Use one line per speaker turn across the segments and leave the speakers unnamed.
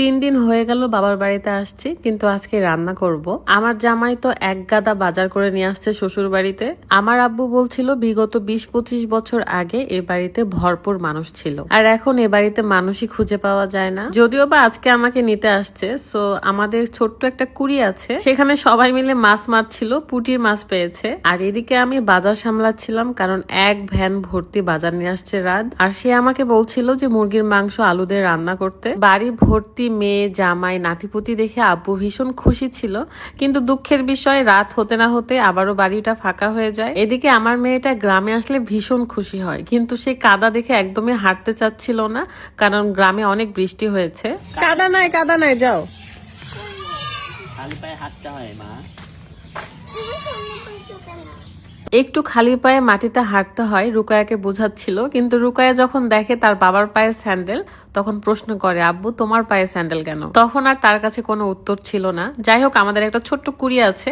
তিন দিন হয়ে গেল বাবার বাড়িতে আসছি, কিন্তু আজকে রান্না করব। আমার জামাই তো এক গাদা বাজার করে নিয়ে আসছে শ্বশুর বাড়িতে। আমার আব্বু বলছিল, বিগত বিশ পঁচিশ বছর আগে এ বাড়িতে ভরপুর মানুষ ছিল। আর এখন এ বাড়িতে মানুষই খুঁজে পাওয়া যায় না। যদিও বা আজকে আমাকে নিতে আসছে, সো আমাদের ছোট্ট একটা কুড়ি আছে। সেখানে সবাই মিলে মাছ মারছিল, পুটির মাছ পেয়েছে। আর এদিকে আমি বাজার সামলাচ্ছিলাম, কারণ এক ভ্যান ভর্তি বাজার নিয়ে আসছে রাত। আর সে আমাকে বলছিল যে, মুরগির মাংস আলু দিয়ে রান্না করতে। বাড়ি ভর্তি মেয়ে জামাই নাতিপুতি দেখে আব্বু ভীষণ খুশি ছিল। কিন্তু দুঃখের বিষয় রাত হতে না হতে আবারও বাড়িটা ফাঁকা হয়ে যায়। এদিকে আমার মেয়েটা গ্রামে আসলে ভীষণ খুশি হয়। কিন্তু সে কাদা দেখে একদমই হাঁটতে চাচ্ছিল না কারণ গ্রামে অনেক বৃষ্টি হয়েছে। কাদা নাই কাদা নাই যাও।
হাঁটতে হয় মা
একটু খালি পায়ে মাটিতে হাঁটতে হয় রুকায়াকে বোঝাচ্ছিল। কিন্তু রুকায়া যখন দেখে তার বাবার পায়ে স্যান্ডেল তখন প্রশ্ন করে, আব্বু, তোমার পায়ে স্যান্ডেল কেন? তখন আর তার কাছে কোনো উত্তর ছিল না। যাই হোক, আমাদের একটা ছোট্ট কুড়ি আছে।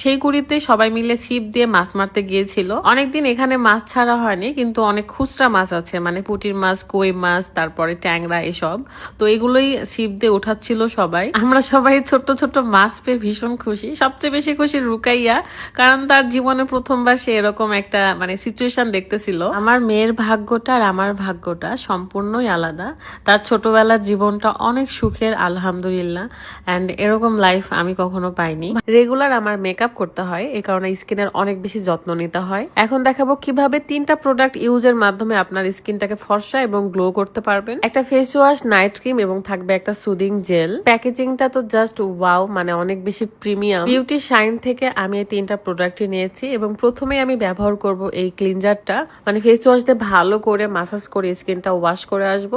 সেই কুড়িতে সবাই মিলে ছিপ দিয়ে মাছ মারতে গিয়েছিল। অনেকদিন এখানে মাছ ছাড়া হয়নি, কিন্তু অনেক খুচরা মাছ আছে মানে পুটির মাছ, কই মাছ, তারপরে ট্যাংরা, এসব। তো এগুলোই ছিপ দিয়ে উঠাচ্ছিল সবাই। আমরা সবাই ছোট্ট ছোট্ট মাছ পেয়ে ভীষণ খুশি। সবচেয়ে বেশি খুশি রুকাইয়া, কারণ তার জীবনে প্রথমবার সে এরকম একটা মানে সিচুয়েশন দেখতেছিল। আমার মেয়ের ভাগ্যটা আর আমার ভাগ্যটা সম্পূর্ণই আলাদা। তার ছোটবেলার জীবনটা অনেক সুখের, আলহামদুলিল্লাহ। অ্যান্ড এরকম লাইফ আমি কখনো পাইনি। রেগুলার আমার মেকআপ করতে হয় এই কারণে স্কিনের অনেক বেশি যত্ন নিতে হয়। এখন দেখাবো কীভাবে তিনটা প্রোডাক্ট ইউজের মাধ্যমে আপনার স্কিনটাকে ফর্সা এবং গ্লো করতে পারবেন। একটা ফেস ওয়াশ নাইট ক্রিম এবং থাকবে একটা সুদিং জেল প্যাকেজিংটা তো জাস্ট ওয়াও মানে অনেক বেশি প্রিমিয়াম বিউটি শাইন থেকে আমি এই তিনটা প্রোডাক্টই নিয়েছি এবং প্রথমে আমি ব্যবহার করব এই ক্লিনজারটা মানে ফেস ওয়াশ দিয়ে ভালো করে মাসাজ করে স্কিনটা ওয়াশ করে আসব।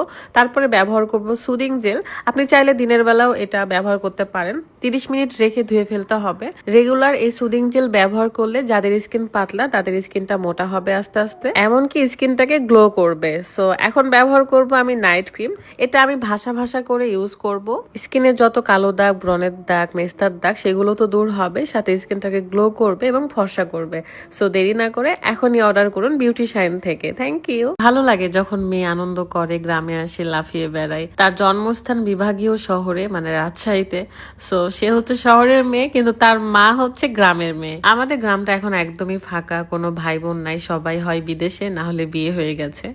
তারপরে ব্যবহার করব সুদিং জেল আপনি চাইলে দিনের বেলাও এটা ব্যবহার করতে পারেন। তিরিশ মিনিট রেখে ধুয়ে ফেলতে হবে। রেগুলার এই সুদিং জেল ব্যবহার করলে যাদের স্কিন পাতলা, তাদের স্কিনটা মোটা হবে আস্তে আস্তে। এমনকি স্কিনটাকে গ্লো করবে। সো এখন ব্যবহার করব আমি নাইট ক্রিম এটা আমি ভাষা ভাষা করে ইউজ করব। স্কিনে যত কালো দাগ, ব্রণের দাগ, মেস্তার দাগ, সেগুলো তো দূর হবে। সাথে স্কিনটাকে গ্লো করবে এবং ফর্সা করবে। সো দেরি না করে এখনই অর্ডার করুন বিউটি শাইন থেকে। থ্যাংক ইউ ভালো লাগে যখন মেয়ে আনন্দ করে, গ্রামে আসে লাফিয়ে বেড়ায়। তার জন্মস্থান বিভাগীয় শহরে মানে রাজশাহীতে। সো সে হচ্ছে শহরের মেয়ে, কিন্তু তার মা হচ্ছে গ্রামের মেয়ে। আমাদের গ্রামটা এখন একদমই ফাঁকা, কোনো ভাই বোন নাই, সবাই হয় বিদেশে, না হলে বিয়ে হয়ে গেছে।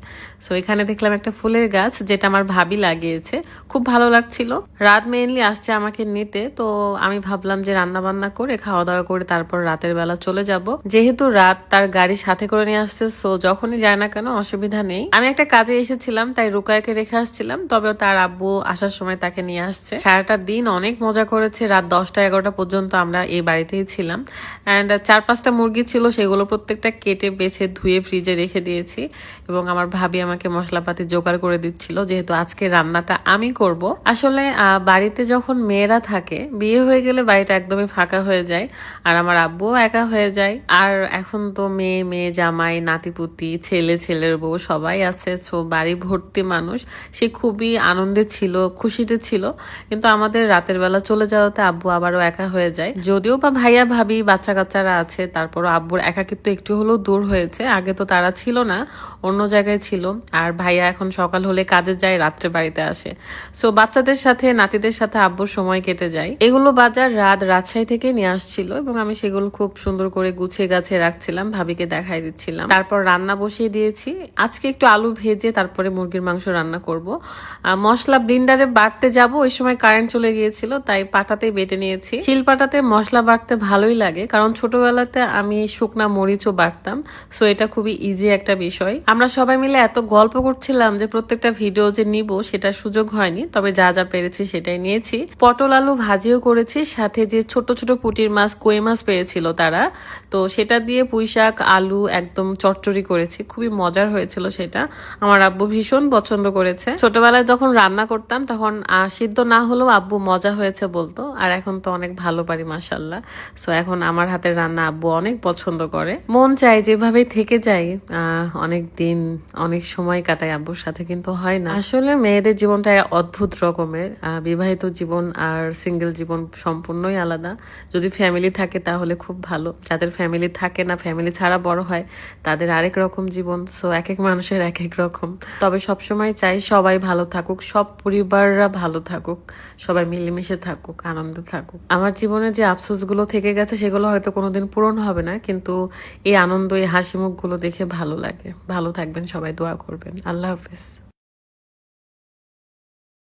সো এখানে দেখলাম একটা ফুলের গাছ, যেটা আমার ভাবি লাগিয়েছে। খুব ভালো লাগছিল। রাত মেইনলি আসছে আমাকে নিতে, তো আমি ভাবলাম যে রান্না বান্না করে খাওয়া দাওয়া করে তারপর রাতের বেলা চলে যাব। যেহেতু রাত তার গাড়ি সাথে করে নিয়ে আসছে সো যখনই যায় না কেন, অসুবিধা নেই। আমি একটা কাজে এসেছিলাম, তাই রুকায়াকে রেখে আসছিলাম তবে তার আব্বু আসার সময় তাকে নিয়ে আসছে। সারাটা দিন অনেক মজা করেছে, রাত দশটা এগারোটা পর্যন্ত আমরা এই বাড়িতেই ছিলাম। অ্যান্ড চার পাঁচটা মুরগি ছিল, সেগুলো প্রত্যেকটা কেটে, বেছে, ধুয়ে ফ্রিজে রেখে দিয়েছি এবং আমার ভাবি আমাকে মশলাপাতি জোগাড় করে দিচ্ছিল, যেহেতু আজকে রান্নাটা আমি করব। আসলে বাড়িতে যখন মেয়েরা থাকে, বিয়ে হয়ে গেলে বাড়িটা একদমই ফাঁকা হয়ে যায়, আর আমার আব্বুও একা হয়ে যায়। আর এখন তো মেয়ে মেয়ে, জামাই, নাতিপুতি, ছেলে, ছেলের বউ সবাই আছে সো বাড়ি ভর্তি মানুষ সে খুবই আনন্দে ছিল, খুশিতে ছিল। কিন্তু আমাদের রাতের বেলা চলে যাওয়াতে আব্বু আবারও একা হয়ে যায়। যদিও বা ভাইয়া, ভাবি বাচ্চা কাচ্চারা আছে, তারপরও আব্বুর একাকিত্ব একটু হলেও দূর হয়েছে। আগে তো তারা ছিল না, অন্য জায়গায় ছিল। আর ভাইয়া এখন সকাল হলে কাজে যায়, রাত্রে বাড়িতে আসে। সো বাচ্চাদের সাথে, নাতিদের সাথে আব্বুর সময় কেটে যায়। এগুলো বাজার রাত রাজশাহী থেকে নিয়ে আসছিল এবং আমি সেগুলো খুব সুন্দর করে গুছিয়ে গাছে রাখছিলাম, ভাবিকে দেখাই দিচ্ছিলাম। তারপর রান্না বসিয়ে দিয়েছি। আজকে একটু আলু ভেজে, তারপরে মুরগির মাংস রান্না করব। আহ, মশলা ব্লিন্ডারে বাটতে যাব ওই সময় কারেন্ট চলে গিয়েছিল তাই পাটাতেই বেটে নিয়েছি। শিল পাটাতে মশলা বাটতে ভালোই লাগে কারণ ছোটবেলাতে আমি শুকনা মরিচও বাটতাম সো এটা খুবই ইজি একটা বিষয়। আমরা সবাই মিলে এত গল্প করছিলাম যে প্রত্যেকটা ভিডিও যে নিব সেটার সুযোগ হয়নি তবে যা যা পেরেছি সেটাই নিয়েছি। পটল আলু ভাজিও করেছি সাথে যে ছোট ছোট পুটির মাছ কই মাছ পেয়েছিল তারা তো সেটা দিয়ে পুঁই শাক আলু একদম চটচড়ি করেছি খুবই মজার হয়েছিল সেটা। আমার আব্বু ভীষণ পছন্দ করেছে। ছোটবেলায় যখন রান্না করতাম, তখন সিদ্ধ না হলেও আব্বু মজা হয়েছে বলতো। আর এখন তো অনেক ভালো পারি মাসাল্লাহ সো এখন আমার হাতের রান্না আব্বু অনেক পছন্দ করে। মন চাই যেভাবেই থেকে যাই অনেক দিন, অনেক সময় কাটাই আব্বুর সাথে, কিন্তু হয় না। আসলে মেয়েদের জীবনটা অদ্ভুত রকমের। বিবাহিত জীবন আর সিঙ্গেল জীবন সম্পূর্ণই আলাদা। যদি ফ্যামিলি থাকে তাহলে খুব ভালো। যাদের ফ্যামিলি থাকে না ফ্যামিলি ছাড়া বড় হয়, তাদের আরেক রকম জীবন। সো এক এক মানুষের এক এক রকম। তবে সবসময় চাই সবাই সবাই ভালো থাকুক, সব পরিবাররা ভালো থাকুক, সবাই মিলেমিশে থাকুক, আনন্দে থাকুক। আমার জীবনে যে আফসোসগুলো থেকে গেছে, সেগুলো হয়তো কোনোদিন পূরণ হবে না, কিন্তু এই আনন্দ, এই হাসি মুখগুলো দেখে ভালো লাগে। ভালো থাকবেন, সবাই দোয়া করবেন। আল্লাহ হাফেজ।